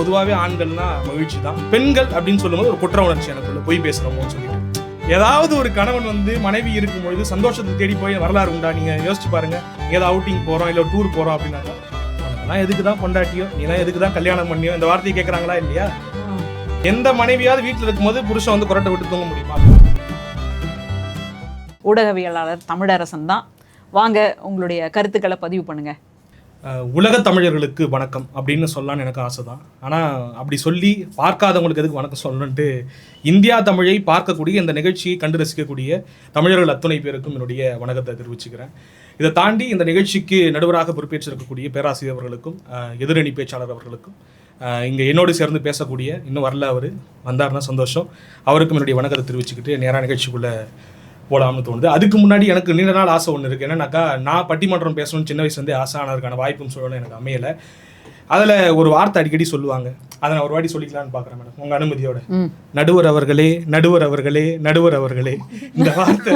பொதுவாகவே ஆண்கள்னா மகிழ்ச்சி தான். பெண்கள் அப்படின்னு சொல்லும்போது ஒரு குற்ற உணர்ச்சி எனக்குள்ள பொய் பேசுகிறோமோன்னு சொல்லிட்டு. ஏதாவது ஒரு கணவன் வந்து மனைவி இருக்கும் பொழுது சந்தோஷத்தை தேடி போய் வரலாறு உண்டா? நீங்க யோசிச்சு பாருங்க. ஏதோ அவுட்டிங் போறோம் இல்ல டூர் போறோம் அப்படின்னாக்கா உனக்கெல்லாம் எதுக்கு தான் கொண்டாட்டியோ நீலாம் எதுக்கு தான் கல்யாணம் பண்ணியோ? இந்த வார்த்தையை கேட்கறாங்களா இல்லையா? எந்த மனைவியாவது வீட்டில் இருக்கும்போது புருஷன் வந்து குரட்டை விட்டு தூங்க முடியுமா ஊடகவியலாளர் தமிழரசன் தான். வாங்க உங்களுடைய கருத்துக்களை பதிவு பண்ணுங்க. அஹ் உலக தமிழர்களுக்கு வணக்கம் அப்படின்னு சொல்லலாம்னு எனக்கு ஆசை தான் ஆனால் அப்படி சொல்லி பார்க்காதவங்களுக்கு எதுக்கு வணக்கம் சொல்லணுன்ட்டு இந்தியா தமிழை பார்க்கக்கூடிய இந்த நிகழ்ச்சியை கண்டு ரசிக்கக்கூடிய தமிழர்கள் அத்துணை பேருக்கும் என்னுடைய வணக்கத்தை தெரிவிச்சுக்கிறேன். இதை தாண்டி இந்த நிகழ்ச்சிக்கு நடுவராக பொறுப்பேற்றிருக்கக்கூடிய பேராசிரியர் அவர்களுக்கும் எதிரணி பேச்சாளர் அவர்களுக்கும் இங்கே என்னோடு சேர்ந்து பேசக்கூடிய இன்னும் வரல அவர். வந்தார்னா சந்தோஷம். அவருக்கும் என்னுடைய வணக்கத்தை தெரிவிச்சுக்கிட்டு நேராக நிகழ்ச்சிக்குள்ளே போலாம்னு தோணுது. அதுக்கு முன்னாடி எனக்கு நீண்ட நாள் ஆசை ஒன்று இருக்குது என்னன்னாக்கா நான் பட்டிமன்றம் பேசணும்னு சின்ன வயசுலேருந்தே ஆசை ஆனதுக்கான வாய்ப்பும் சூழலும் எனக்கு அமையலை. அதில் ஒரு வார்த்தை அடிக்கடி சொல்லுவாங்க. அதை நான் ஒரு வாட்டி சொல்லிக்கலாம்னு பார்க்குறேன் மேடம். உங்கள் அனுமதியோட. நடுவர் அவர்களே நடுவர் அவர்களே நடுவர் அவர்களே. இந்த வார்த்தை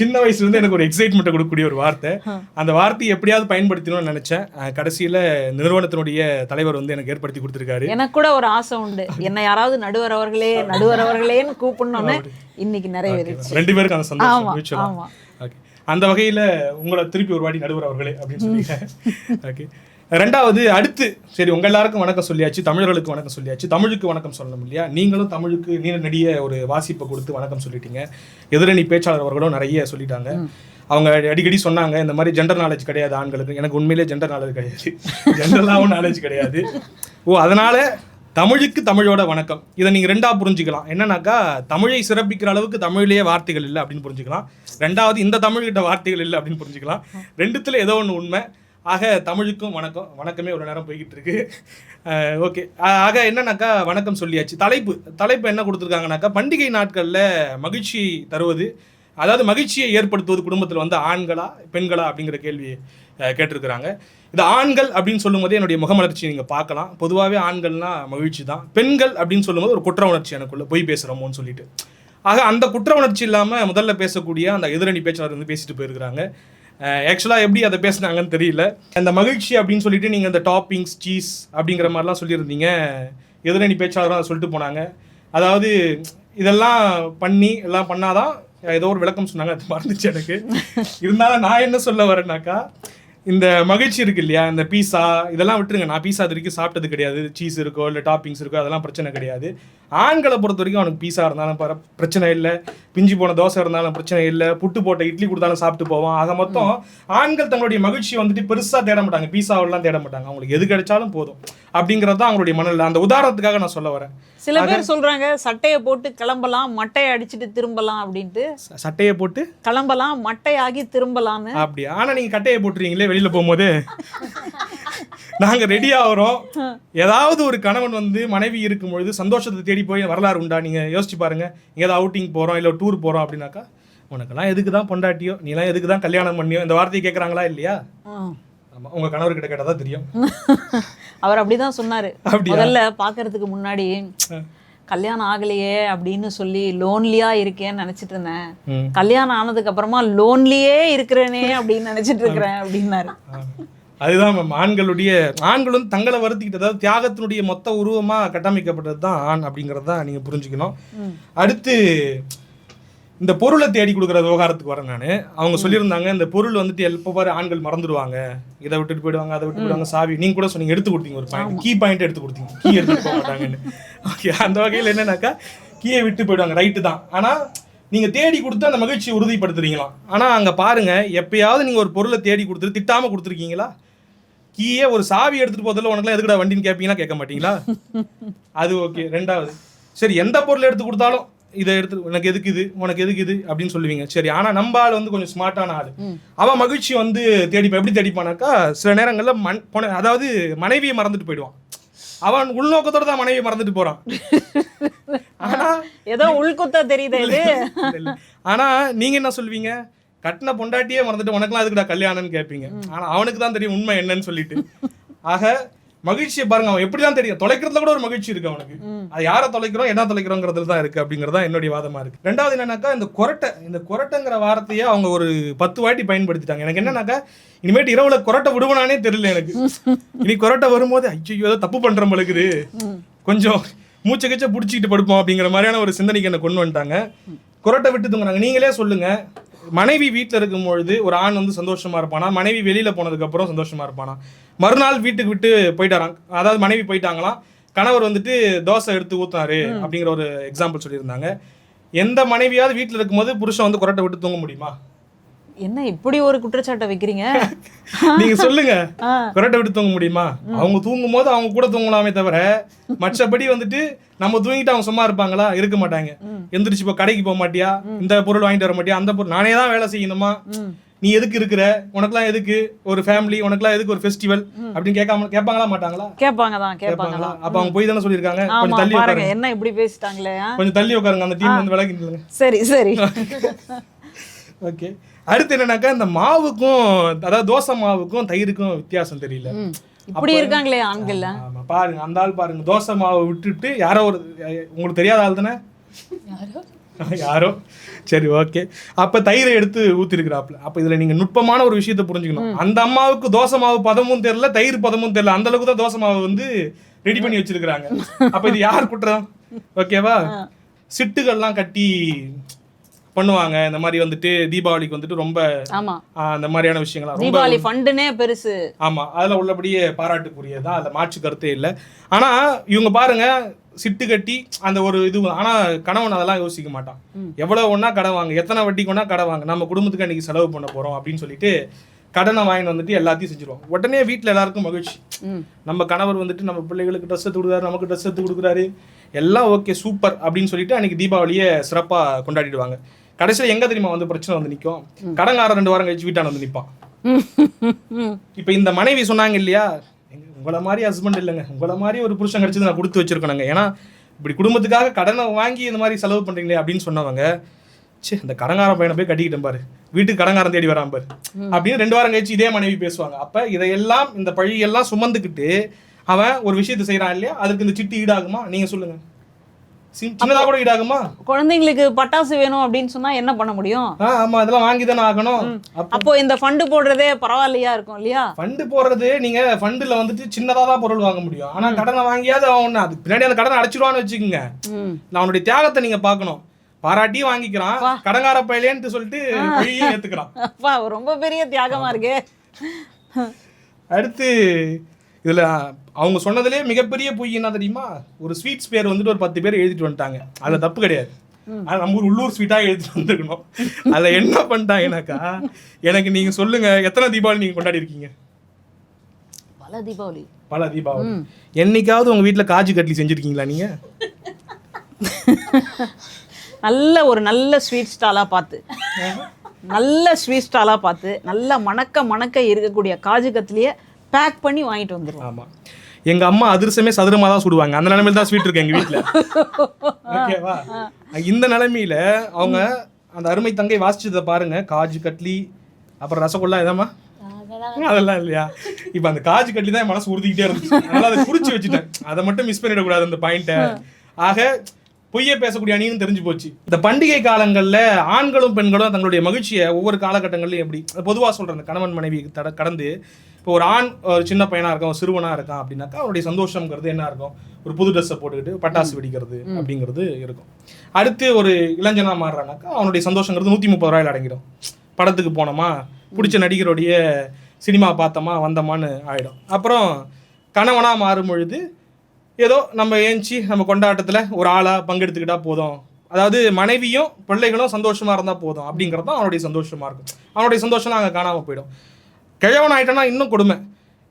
சின்ன வயசுல இருந்து எனக்கு ஒரு எக்ஸைட்மெண்ட் கொடுக்கக்கூடிய ஒரு வார்த்தை. அந்த வார்த்தையை எப்படியாவது பயன்படுத்தணும்னு நினைச்சேன். கடைசியில நிறுவனத்தினுடைய தலைவர் வந்து எனக்கு ஏற்படுத்தி கொடுத்துருக்காரு. எனக்கு கூட ஒரு ஆசை உண்டு. என்னை யாராவது நடுவர் அவர்களே நடுவர் அவர்களேன்னு கூப்பிடணும்னு இன்னைக்கு நிறைவேறிச்சு. ரெண்டு பேருக்கு அந்த சந்தோஷம். Okay. அந்த வகையில உங்களை திருப்பி ஒரு வாட்டி நடுவர் அவர்களே அப்படின்னு சொல்லிட்டேன் ஓகே. ரெண்டாவது அடுத்து சரி உங்க எல்லாருக்கும் வணக்கம் சொல்லியாச்சு தமிழர்களுக்கு வணக்கம் சொல்லியாச்சு. தமிழுக்கு வணக்கம் சொல்லணும் இல்லையா? நீங்களும் தமிழுக்கு நீண்ட நெடிய ஒரு வாசிப்பை கொடுத்து வணக்கம் சொல்லிட்டீங்க. எதிரணி பேச்சாளர் அவர்களும் நிறைய சொல்லிட்டாங்க. அவங்க அடிக்கடி சொன்னாங்க இந்த மாதிரி ஜெண்டர் நாலேஜ் கிடையாது ஆண்களுக்கு. எனக்கு உண்மையிலே ஜெண்டர் நாலேஜ் கிடையாது. ஜெண்டர்லாவும் நாலேஜ் கிடையாது. ஓ அதனால தமிழுக்கு தமிழோட வணக்கம். இதை நீங்கள் ரெண்டா புரிஞ்சுக்கலாம். என்னன்னாக்கா தமிழை சிறப்பிக்கிற அளவுக்கு தமிழ்லேயே வார்த்தைகள் இல்லை அப்படின்னு புரிஞ்சுக்கலாம். ரெண்டாவது இந்த தமிழ்கிட்ட வார்த்தைகள் இல்லை அப்படின்னு புரிஞ்சுக்கலாம். ரெண்டுத்துல ஏதோ ஒன்று உண்மை. ஆக தமிழுக்கும் வணக்கம் வணக்கமே ஒரு நேரம் போய்கிட்டு இருக்கு ஓகே. ஆக என்னன்னாக்கா வணக்கம் சொல்லியாச்சு. தலைப்பு தலைப்பு என்ன கொடுத்துருக்காங்கனாக்கா பண்டிகை நாட்களில் மகிழ்ச்சி தருவது அதாவது மகிழ்ச்சியை ஏற்படுத்துவது குடும்பத்தில் வந்து ஆண்களா பெண்களா அப்படிங்கிற கேள்வி கேட்டிருக்கிறாங்க. இது ஆண்கள் அப்படின்னு சொல்லும்போது என்னுடைய முகமலர்ச்சி நீங்கள் பார்க்கலாம். பொதுவாகவே ஆண்கள்னா மகிழ்ச்சி தான். பெண்கள் அப்படின்னு சொல்லும்போது ஒரு குற்ற உணர்ச்சி எனக்குள்ளே பொய் பேசுகிறோமோன்னு சொல்லிட்டு. ஆக அந்த குற்ற உணர்ச்சி இல்லாமல் முதல்ல பேசக்கூடிய அந்த எதிரணி பேச்சாளர் வந்து பேசிட்டு போயிருக்கிறாங்க. ஆக்சுவலாக எப்படி அதை பேசுனாங்கன்னு தெரியல. அந்த மகிழ்ச்சி அப்படின்னு சொல்லிட்டு நீங்கள் அந்த டாப்பிங்ஸ் சீஸ் அப்படிங்கிற மாதிரிலாம் சொல்லியிருந்தீங்க. எதிரணி பேச்சாளரும் அதை சொல்லிட்டு போனாங்க. அதாவது இதெல்லாம் பண்ணி எல்லாம் பண்ணாதான் ஏதோ ஒரு விளக்கம் சொன்னாங்க. அது மறந்துச்சு எனக்கு. இருந்தாலும் நான் என்ன சொல்ல வரேன்னாக்கா இந்த மகிழ்ச்சி இருக்கு இல்லையா? இந்த பீஸா இதெல்லாம் விட்டுருங்க. நான் பீஸா இது வரைக்கும் சாப்பிட்டது கிடையாது. சீஸ் இருக்கோ இல்லை டாப்பிங்ஸ் இருக்கோ அதெல்லாம் பிரச்சனை கிடையாது. ஆண்களை பொறுத்த வரைக்கும் அவனுக்கு பீஸா இருந்தாலும் பர- பிரச்சனை இல்லை. பிஞ்சு போன தோசை இருந்தாலும் பிரச்சனை இல்லை. புட்டு போட்ட இட்லி கொடுத்தாலும் சாப்பிட்டு போவான். ஆக மொத்தம் ஆண்கள் தங்களுடைய மகிழ்ச்சி வந்துட்டு பெருசா தேட மாட்டாங்க. பீஸாவெல்லாம் தேட மாட்டாங்க. அவங்களுக்கு எது கிடைச்சாலும் போதும். அப்படிங்கிறது தான் அவங்களுடைய மனநிலை. அந்த உதாரணத்துக்காக நான் சொல்ல வரேன். சில பேர் சொல்றாங்க சட்டையை போட்டு கிளம்பலாம் மட்டையை அடிச்சிட்டு திரும்பலாம் அப்படின்ட்டு. சட்டையை போட்டு? கிளம்பலாம் மட்டையாகி திரும்பலான்னு அப்படியா? ஆனா நீங்க கட்டையை போட்டுறீங்களே வெளியில போகும்போது நாங்க ரெடி ஆகுறோம் ஏதாவது ஒரு கணவன் வந்து மனைவி இருக்கும் பொழுது சந்தோஷத்தை தேடி போய் வரலாறு உண்டா? நீங்க யோசிச்சு பாருங்க. ஏதாவது அவுட்டிங் போறோம் இல்ல டூர் போறோம் அப்படின்னாக்கா உனக்கெல்லாம் எதுக்கு தான் பொண்டாட்டியோ? நீலாம் எதுக்கு தான் கல்யாணம் பண்ணியோ? இந்த வார்த்தையை கேட்குறாங்களா இல்லையா? ம். ஆமா உங்க கணவர்கிட்ட கேட்டால் தான் தெரியும். அவர் அப்படிதான் சொன்னாரு? முதல்ல பாக்குறதுக்கு முன்னாடி கல்யாணம் ஆகலையே அப்படின்னு சொல்லி லோன்லியா இருக்கேன்னு நினைச்சிட்டு இருந்தேன். கல்யாணம் ஆனதுக்கு அப்புறமா லோன்லியே இருக்கிறேனே அப்படின்னு நினைச்சிட்டு இருக்கிறேன் அப்படின்னாரு. அதுதான் மேம் ஆண்களுடைய ஆண்களும் தங்களை வருத்திக்கிட்டு அதாவது தியாகத்தினுடைய மொத்த உருவமா கட்டமைக்கப்பட்டது தான் ஆண் அப்படிங்கிறது தான் நீங்க புரிஞ்சுக்கணும் அடுத்து இந்த பொருளை தேடி கொடுக்குற விவகாரத்துக்கு வரேன் நான். அவங்க சொல்லியிருந்தாங்க இந்த பொருள் வந்துட்டு எப்போ பாரு ஆண்கள் மறந்துடுவாங்க. இதை விட்டுட்டு போயிடுவாங்க அதை விட்டு போயிடுவாங்க சாவி. நீங்க கூட சொன்னீங்க எடுத்து கொடுத்தீங்க ஒரு பாயிண்ட் கீ பாயிண்ட் எடுத்து கொடுத்தீங்க. கீ எடுத்துட்டு போக மாட்டாங்கன்னு. ஓகே அந்த வகையில் என்னன்னாக்கா கீயை விட்டு போயிடுவாங்க. ரைட்டு தான். ஆனா நீங்க தேடி கொடுத்து அந்த மகிழ்ச்சியை உறுதிப்படுத்துறீங்களாம் ஆனா அங்க பாருங்க எப்பயாவது நீங்க ஒரு பொருளை தேடி கொடுத்துட்டு திட்டாம கொடுத்துருக்கீங்களா? கீயே ஒரு சாவி எடுத்துட்டு போதில் உனக்குலாம் எதுக்குடா வண்டின்னு கேட்பீங்களா கேட்க மாட்டீங்களா? அது ஓகே ரெண்டாவது. சரி எந்த பொருள் எடுத்து கொடுத்தாலும் இதை எடுத்து உனக்கு எதுக்கு இது? உனக்கு எதுக்கு இது? அப்படின்னு சொல்லுவீங்க. சரி ஆனா நம்ம ஆள் வந்து கொஞ்சம் ஸ்மார்ட்டான ஆள். அவன் மகிழ்ச்சி வந்து தேடிப்பான் எப்படி தேடிப்பானாக்கா சில நேரங்கள்ல மண் பொன- அதாவது மனைவியை மறந்துட்டு போயிடுவான். அவன் உள்நோக்கத்தோட தான் மனைவியை மறந்துட்டு போறான். ஆனா ஏதோ உள்குத்தா தெரியுதே இது. ஆனா நீங்க என்ன சொல்வீங்க கட்டின பொண்டாட்டியே மறந்துட்டு உனக்குலாம் அதுக்குடா கல்யாணம்னு கேட்பீங்க ஆனா அவனுக்கு தான் தெரியும் உண்மை என்னன்னு சொல்லிட்டு. ஆக மகிழ்ச்சியை பாருங்க அவன் எப்படிதான் தெரியும்? தொலைக்கிறதுல கூட ஒரு மகிழ்ச்சி இருக்கு அவனுக்கு. அது யாரை தொலைக்கிறோம் என்ன தொலைக்கிறோங்கிறதுல தான் இருக்கு அப்படிங்கறதா என்னுடைய வாதமா இருக்கு. ரெண்டாவது என்னன்னாக்கா இந்த கொரட்டை இந்த கொரட்டைங்கிற வார்த்தையை அவங்க ஒரு பத்து வாட்டி பயன்படுத்திட்டாங்க. எனக்கு என்னன்னாக்கா இனிமேட்டு இரவுல கொரட்டை விடுவனானே தெரியல எனக்கு. இனி கொரட்டை வரும்போது ஐயோ ஏதோ தப்பு பண்ற மழுக்குது கொஞ்சம் மூச்சை கிச்ச பிடிச்சிக்கிட்டு படுப்போம் அப்படிங்கிற மாதிரியான ஒரு சிந்தனைக்கு என்ன கொண்டு வந்துட்டாங்க. கொரட்டை விட்டு தூங்குறாங்க. நீங்களே சொல்லுங்க. மனைவி வீட்டில் இருக்கும் பொழுது ஒரு ஆண் வந்து சந்தோஷமா இருப்பானா? மனைவி வெளியில போனதுக்கு அப்புறம் சந்தோஷமா இருப்பானா? மறுநாள் வீட்டுக்கு விட்டு போயிட்டாராம். அதாவது மனைவி போயிட்டாங்களாம் கணவர் வந்துட்டு தோசை எடுத்து ஊத்துனாரு அப்படிங்கிற ஒரு எக்ஸாம்பிள் சொல்லியிருந்தாங்க. எந்த மனைவியாவது வீட்டில் இருக்கும்போது புருஷன் வந்து கொரட்டை விட்டு தூங்க முடியுமா? என்ன இப்படி ஒரு குற்றச்சாட்டை வைக்கிறீங்க? நீங்க சொல்லுங்க. ஆ. கொரட்டை விட்டு தூங்க முடியுமா? அவங்க தூங்கும் போது அவங்க கூட தூங்கலாமே தவிர மற்றபடி வந்துட்டு நம்ம தூங்கிட்டு அவங்க சும்மா இருப்பாங்களா? இருக்க மாட்டாங்க. எந்திரிச்சு இப்போ கடைக்கு போக மாட்டியா? இந்த பொருள் வாங்கிட்டு வர மாட்டியா? அந்த பொருள் நானே தான் வேலை செய்யணுமா. நீ எதுக்கு இருக்கிற? உனக்குலாம் எதுக்கு? ஒரு ஃபேமிலி உனக்குலாம் எதுக்கு ஒரு ஃபெஸ்டிவல் அப்படின்னு கேட்காம கேட்பாங்களா மாட்டாங்களா? கேட்பாங்க தான் கேட்பாங்க கேட்பாங்களா அப்ப அவங்க போய் தானே சொல்லியிருக்காங்க? கொஞ்சம் தள்ளி உட்காருங்க. என்ன இப்படி பேசிட்டாங்களே? கொஞ்சம் தள்ளி உட்காருங்க அந்த டீம் வந்து நில்லுங்க சரி சரி. ஓகே அடுத்து என்னன்னாக்கா இந்த மாவுக்கும் அதாவது தோசை மாவுக்கும் தயிருக்கும் வித்தியாசம் தெரியல. ம். இப்படி இருக்காங்களே ஆண்கள்ல? ஆமா பாருங்க அந்த ஆள் பாருங்க. தோசை மாவை விட்டுட்டு யாரோ ஒரு உங்களுக்கு தெரியாத ஆள் தானே? யாரோ? சரி ஓகே. அப்ப தயிரை எடுத்து ஊத்திருக்கிறாப்ல அப்ப இதுல நீங்க நுட்பமான ஒரு விஷயத்தை புரிஞ்சுக்கணும். அந்த அம்மாவுக்கு தோசை மாவு பதமும் தெரியல தயிர் பதமும் தெரியல. அந்த அளவுக்கு தான் தோசை மாவு வந்து ரெடி பண்ணி வச்சிருக்கிறாங்க. அப்ப இது யார் குற்றம்? ஓகேவா? சிட்டுகள்லாம் கட்டி பண்ணுவாங்க. இந்த மாதிரி வந்துட்டு தீபாவளிக்கு வந்துட்டு ரொம்ப அந்த மாதிரியான விஷயங்கள்லாம். ரொம்ப தீபாவளி ஃபண்டுனே பெருசு. ஆமா அதுல உள்ளபடியே பாராட்டுக்குரியதான் அதுல மாற்று கருத்தே இல்லை. ஆனா இவங்க பாருங்க சிட்டு கட்டி அந்த ஒரு இது ஆனா கணவன் அதெல்லாம் யோசிக்க மாட்டான். எவ்வளவு ஒண்ணா கடன் வாங்க எத்தனை வட்டிக்கு ஒண்ணா கடன் வாங்க நம்ம குடும்பத்துக்கு அன்னைக்கு செலவு பண்ண போறோம் அப்படின்னு சொல்லிட்டு கடனை வாங்கிட்டு வந்துட்டு எல்லாத்தையும் செஞ்சிருவோம் உடனே வீட்ல எல்லாருக்கும் மகிழ்ச்சி. நம்ம கணவர் வந்துட்டு நம்ம பிள்ளைகளுக்கு ட்ரெஸ் எடுத்து கொடுக்குறாரு நமக்கு ட்ரெஸ் எடுத்து கொடுக்குறாரு. எல்லாம் ஓகே சூப்பர் அப்படின்னு சொல்லிட்டு அன்னைக்கு தீபாவளியை சிறப்பா கொண்டாடிடுவாங்க. கடைசியில் எங்க தெரியுமா வந்து பிரச்சனை வந்து நிற்கும் கடங்காரன் ரெண்டு வாரம் கழிச்சு வீட்டான வந்து நிற்பான் இப்போ இந்த மனைவி சொன்னாங்க இல்லையா? உங்களை மாதிரி ஹஸ்பண்ட் இல்லைங்க. உங்களை மாதிரி ஒரு புருஷன் கிடைச்சது நான் கொடுத்து வச்சிருக்கணுங்க. ஏன்னா இப்படி குடும்பத்துக்காக கடனை வாங்கி இந்த மாதிரி செலவு பண்ணுறீங்களே அப்படின்னு சொன்னவங்க சே அந்த கடங்கார பையனை போய் கட்டிக்கிட்டேன் பாரு. வீட்டுக்கு கடங்காரன் தேடி வரான் பாரு. அப்படின்னு ரெண்டு வாரம் கழிச்சு இதே மனைவி பேசுவாங்க. அப்போ இதையெல்லாம் இந்த பழியெல்லாம் சுமந்துக்கிட்டு அவன் ஒரு விஷயத்தை செய்கிறான் இல்லையா? அதுக்கு இந்த சிட்டு ஈடாகுமா? நீங்கள் சொல்லுங்கள் சின்னதா கூட ஈடாகுமா? குழந்தைங்களுக்கு பட்டாசு வேணும் அப்படின்னு சொன்னா என்ன பண்ண முடியும்? ஆமா அதெல்லாம் வாங்கி தானே ஆகணும் அப்ப இந்த ஃபண்டு போடுறதே பரவாயில்லையா இருக்கும் இல்லையா? ஃபண்டு போடுறது நீங்க ஃபண்டுல வந்துட்டு சின்னதா தான் பொருள் வாங்க முடியும். ஆனா கடனை வாங்கியாவது அவன் அதுக்கு பின்னாடி அந்த கடனை அடைச்சிடுவான்னு வச்சுக்கோங்க. நான் அவனுடைய தியாகத்தை நீங்க பார்க்கணும். பாராட்டியும் வாங்கிக்கிறான். கடங்கார பையலேன்ட்டு சொல்லிட்டு ஏத்துக்கிறான். அப்பா ரொம்ப பெரிய தியாகமா இருக்கே. அடுத்து இதுல அவங்க சொன்னதுலயே மிகப்பெரிய பொய் என்ன தெரியுமா? ஒரு ஸ்வீட்ஸ் பேர் வந்துட்டு ஒரு பத்து பேர் எழுதிட்டு வந்துட்டாங்க. அதுல தப்பு கிடையாது. அது நம்ம ஊர் உள்ளூர் ஸ்வீட்டா எழுதிட்டு வந்திருக்கணும். அதுல என்ன பண்ணிட்டாங்கனாக்கா எனக்கு நீங்க சொல்லுங்க எத்தனை தீபாவளி நீங்க கொண்டாடி இருக்கீங்க? பல தீபாவளி. பல தீபாவளி. என்னைக்காவது உங்க வீட்ல காஜு கட்லி செஞ்சிருக்கீங்களா நீங்க? நல்ல ஒரு நல்ல ஸ்வீட் ஸ்டாலா பார்த்து. நல்ல ஸ்வீட் ஸ்டாலா பார்த்து நல்ல மணக்க மணக்க இருக்கக்கூடிய காஜு கத்திலேயே பேக் பண்ணி வாங்கிட்டு வந்துருவோம். ஆமா. எங்க அம்மா அதிரசமே சதுரமா தான் சுடுவாங்க. அந்த நிலைமையில தான் ஸ்வீட் இருக்கு எங்க வீட்ல. ஓகேவா இந்த நிலைமையில அவங்க அந்த அருமை தங்கை வாசிச்சதை பாருங்க. காஜு கட்லி அப்புறம் ரசகுல்லா இதாம்மா அதெல்லாம் இல்லையா? இப்ப அந்த காஜு கட்லி தான் என் மனசு உறுதிக்கிட்டே இருந்துச்சு. அதனால அதை குறிச்சு வச்சுட்டேன். அதை மட்டும் மிஸ் பண்ணிடக்கூடாது அந்த பாயிண்ட்டை ஆக பொய்யே பேசக்கூடிய அணின்னு தெரிஞ்சு போச்சு. இந்த பண்டிகை காலங்கள்ல ஆண்களும் பெண்களும் தங்களுடைய மகிழ்ச்சியை ஒவ்வொரு காலகட்டங்கள்லயும் எப்படி பொதுவா சொல்றேன் இந்த கணவன் மனைவி தட கடந்து இப்போ ஒரு ஆண் ஒரு சின்ன பையனா இருக்கான் ஒரு சிறுவனா இருக்கான் அப்படின்னாக்கா அவருடைய சந்தோஷம்ங்கிறது என்ன இருக்கும்? ஒரு புது ட்ரெஸ்ஸை போட்டுக்கிட்டு பட்டாசு வெடிக்கிறது அப்படிங்கிறது இருக்கும். அடுத்து ஒரு இளைஞனா மாறுறானாக்கா அவனுடைய சந்தோஷங்கிறது நூத்தி முப்பது ரூபாயில அடங்கிடும். படத்துக்கு போனோமா பிடிச்ச நடிகருடைய சினிமா பார்த்தோமா வந்தோமான்னு ஆயிடும். அப்புறம் கணவனா மாறும் பொழுது ஏதோ நம்ம ஏஞ்சி நம்ம கொண்டாட்டத்தில் ஒரு ஆளாக பங்கெடுத்துக்கிட்டா போதும். அதாவது மனைவியும் பிள்ளைகளும் சந்தோஷமாக இருந்தால் போதும். அப்படிங்கிறது தான் அவனுடைய சந்தோஷமாக இருக்கும். அவனுடைய சந்தோஷம் அங்கே காணாம போயிடும். கிழவன் ஆயிட்டானா இன்னும் கொடுமை.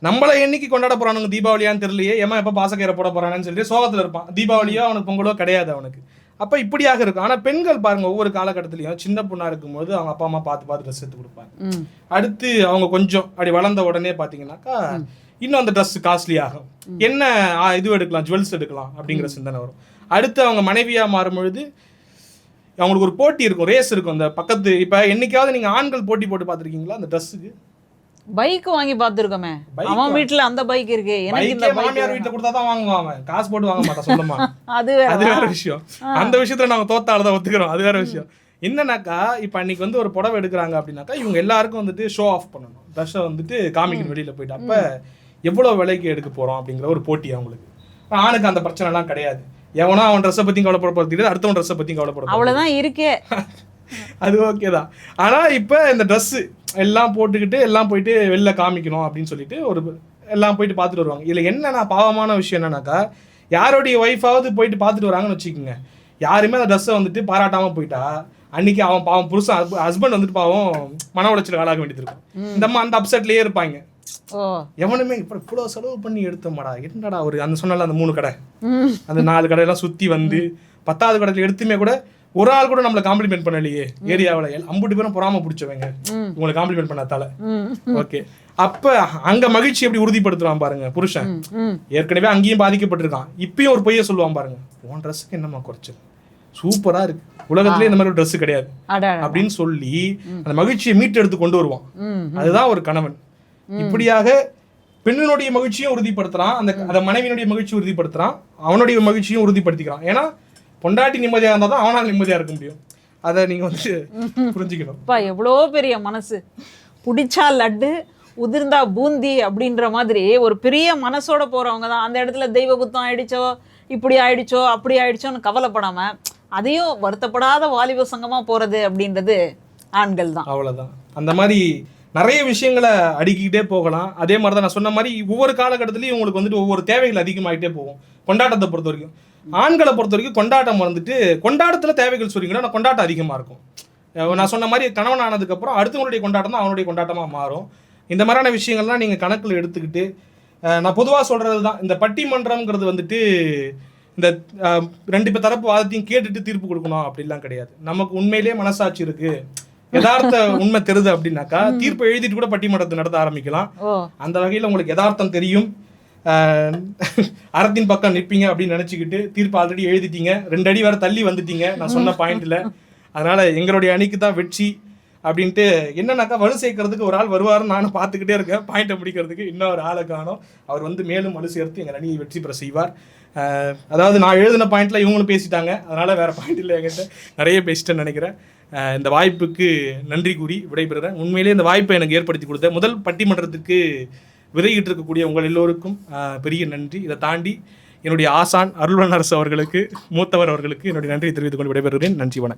நம்மளை என்னைக்கு கொண்டாட போகிறானுங்க தீபாவளியான்னு தெரியலையே. ஏமா எப்போ பாசக்கயிறை போட போகிறானு சொல்லிட்டு சோகத்தில் இருப்பான். தீபாவளியோ அவனுக்கு பொங்கலோ கிடையாது அவனுக்கு. அப்ப இப்படியாக இருக்கும். ஆனா பெண்கள் பாருங்க ஒவ்வொரு காலகட்டத்திலயும் சின்ன பொண்ணா இருக்கும்போது அவங்க அப்பா அம்மா பார்த்து பார்த்து ட்ரெஸ் எடுத்து கொடுப்பாங்க. அடுத்து அவங்க கொஞ்சம் அப்படி வளர்ந்த உடனே பாத்தீங்கன்னாக்கா இன்னும் அந்த ட்ரெஸ் காஸ்ட்லி ஆகும் என்ன இது எடுக்கலாம் ஜுவல்ஸ் எடுக்கலாம் அப்படிங்கிற சிந்தனை வரும். அடுத்து அவங்க மனைவியா மாறும் பொழுது அவங்களுக்கு ஒரு போட்டி இருக்கும் ரேஸ் இருக்கும். அந்த பக்கத்து இப்ப என்னைக்காவது நீங்க ஆண்கள் போட்டி போட்டு பார்த்திருக்கீங்களா அந்த ட்ரெஸ்ஸுக்கு பைக் வாங்கி பார்த்துருக்கோமே. அவன் வீட்டுல அந்த பைக் இருக்கு. எனக்கு இந்த மாமியார் வீட்டுல கொடுத்தா தான் வாங்குவான் அவன். காசு போட்டு வாங்க மாட்டான் சொல்லுமா. அது வேற. அது வேற விஷயம். அந்த விஷயத்துல நாங்க தோத்தால தான் ஒத்துக்கிறோம். அது வேற விஷயம். என்னன்னாக்கா இப்போ அன்னைக்கு வந்து ஒரு புடவை எடுக்கிறாங்க அப்படின்னாக்கா இவங்க எல்லாருக்கும் வந்துட்டு ஷோ ஆஃப் பண்ணணும். ட்ரெஸ்ஸை வந்துட்டு காமிக்கணும் வெளியில போயிட்டு அப்ப எவ்வளவு விலைக்கு எடுக்க போறோம் அப்படிங்கிற ஒரு போட்டி அவங்களுக்கு. ஆணுக்கு அந்த பிரச்சனை எல்லாம் கிடையாது. எவனோ அவன் ட்ரெஸ்ஸை பத்தியும் கவலைப்பட கிடையாது. அடுத்தவன் ட்ரெஸ்ஸை பத்தியும் கவலைப்பட போறது அவ்வளவுதான் இருக்கே. அது ஓகே தான். ஆனா இப்போ இந்த Dress எல்லாம் போட்டுக்கிட்டு எல்லாம் போயிட்டு வெளில காமிக்கணும் அப்படின்னு சொல்லிட்டு ஒரு எல்லாம் போயிட்டு பார்த்துட்டு வருவாங்க. இதுல என்னன்னா பாவமான விஷயம் என்னன்னாக்கா யாருடைய ஒய்ஃபாவது போயிட்டு பார்த்துட்டு வராங்கன்னு வச்சுக்கோங்க. யாருமே அந்த ட்ரெஸ்ஸை வந்துட்டு பாராட்டாம போயிட்டா அன்னைக்கு அவன் பாவம் புருஷன் ஹஸ்பண்ட் வந்துட்டு பாவம் மன உளைச்சல் ஆளாக வேண்டியது இருக்கும். இந்த அம்மா அந்த அப்செட்லயே இருப்பாங்க. எவனுமே இப்போ இவ்வளோ செலவு பண்ணி எடுத்தோமாடா என்னடா ஒரு அந்த சொன்னல அந்த மூணு கடை. அந்த நாலு கடையெல்லாம் சுத்தி வந்து பத்தாவது கடையில் எடுத்துமே கூட ஒரு ஆள் கூட நம்மளை காம்ப்ளிமெண்ட் பண்ணலையே. ஏரியாவில் அம்புட்டு பேரும் பொறாம பிடிச்சவங்க. உங்களை காம்ப்ளிமெண்ட் பண்ணாதால. ஓகே. அப்ப அங்க மகிழ்ச்சி எப்படி உறுதிப்படுத்துறான் பாருங்க புருஷன். ஏற்கனவே அங்கேயும் பாதிக்கப்பட்டிருக்கான். இப்பயும் ஒரு பொய்ய சொல்லுவான் பாருங்க. உன் ட்ரெஸ்ஸுக்கு என்னம்மா குறைச்சல்? சூப்பரா இருக்கு. உலகத்திலே இந்த மாதிரி ஒரு ட்ரெஸ் கிடையாது. அப்படின்னு சொல்லி அந்த மகிழ்ச்சியை மீட்டெடுத்து கொண்டு வருவான். அதுதான் ஒரு கணவன். இப்படியாக பெண்ணினுடைய மகிழ்ச்சியும் உறுதிப்படுத்துறான். அந்த அந்த மனைவியினுடைய மகிழ்ச்சியும் உறுதிப்படுத்துறான். அவனுடைய மகிழ்ச்சியும் உறுதிப்படுத்திக்கிறான். ஏன்னா பொண்டாட்டி நிம்மதியா இருந்தா தான் அவனால் நிம்மதியா இருக்க முடியும். அதை நீங்க வந்து புரிஞ்சுக்கணும். அப்பா எவ்வளோ பெரிய மனசு. பிடிச்சா லட்டு உதிர்ந்தா பூந்தி அப்படின்ற மாதிரி ஒரு பெரிய மனசோட போறவங்க தான். அந்த இடத்துல தெய்வ குத்தம் ஆயிடுச்சோ இப்படி ஆயிடுச்சோ அப்படி ஆயிடுச்சோன்னு கவலைப்படாம அதையும் வருத்தப்படாத வாலிப சங்கமா போறது அப்படின்றது ஆண்கள் தான். அவ்வளவுதான். அந்த மாதிரி நிறைய விஷயங்களை அடுக்கிக்கிட்டே போகலாம். அதே மாதிரி தான் நான் சொன்ன மாதிரி ஒவ்வொரு காலகட்டத்திலையும் உங்களுக்கு வந்துட்டு ஒவ்வொரு தேவைகள் அதிகமாகிட்டே போகும். கொண்டாட்டத்தை பொறுத்த வரைக்கும். ஆண்களை பொறுத்த வரைக்கும் கொண்டாட்டம் வந்துட்டு கொண்டாட்டத்துல தேவைகள் சொல்றீங்கன்னா நான் கொண்டாட்டம் அதிகமா இருக்கும். நான் சொன்ன மாதிரி கணவன் ஆனதுக்கப்புறம் அடுத்தவங்களுடைய கொண்டாட்டம் தான் அவனுடைய கொண்டாட்டமா மாறும். இந்த மாதிரியான விஷயங்கள்லாம் நீங்க கணக்குல எடுத்துக்கிட்டு நான் பொதுவா சொல்றது தான் இந்த பட்டிமன்றம்ங்கிறது வந்துட்டு இந்த ரெண்டு பேர் தரப்பு வாதத்தையும் கேட்டுட்டு தீர்ப்பு கொடுக்கணும் அப்படிலாம் கிடையாது. நமக்கு உண்மையிலேயே மனசாட்சி இருக்கு. யதார்த்த உண்மை தெரியுது அப்படின்னாக்கா தீர்ப்பு எழுதிட்டு கூட பட்டிமன்றத்தை நடத்த ஆரம்பிக்கலாம். அந்த வகையில் உங்களுக்கு யதார்த்தம் தெரியும். அறத்தின் பக்கம் நிற்பீங்க அப்படின்னு நினச்சிக்கிட்டு தீர்ப்பு ஆல்ரெடி எழுதிட்டீங்க. ரெண்டு அடி வேறு தள்ளி வந்துட்டீங்க நான் சொன்ன பாயிண்டில் அதனால் எங்களுடைய அணிக்கு தான் வெற்றி அப்படின்ட்டு என்னன்னாக்கா வலு சேர்க்கறதுக்கு ஒரு ஆள் வருவாருன்னு நானும் பார்த்துக்கிட்டே இருக்கேன். பாயிண்ட்டை முடிக்கிறதுக்கு இன்னொரு ஆளை காணோம். அவர் வந்து மேலும் வலு சேர்த்து எங்கள் அணியை வெற்றி பெற செய்வார். அதாவது நான் எழுதின பாயிண்ட்டில் இவங்களும் பேசிட்டாங்க. அதனால் வேறு பாயிண்ட் இல்லை என்கிட்ட. நிறைய பேசிட்டேன்னு நினைக்கிறேன். இந்த வாய்ப்புக்கு நன்றி கூறி விடைபெறுறேன். உண்மையிலேயே இந்த வாய்ப்பை எனக்கு ஏற்படுத்தி கொடுத்த முதல் பட்டிமன்றத்துக்கு விதையிட்டு இருக்கக்கூடிய உங்கள் எல்லோருக்கும் பெரிய நன்றி. இதை தாண்டி என்னுடைய ஆசான் அருள்வன் அரசு அவர்களுக்கு மூத்தவர் அவர்களுக்கு என்னுடைய நன்றி தெரிவித்துக் கொண்டு விடைபெறுகிறேன். நன்றி வணக்கம்.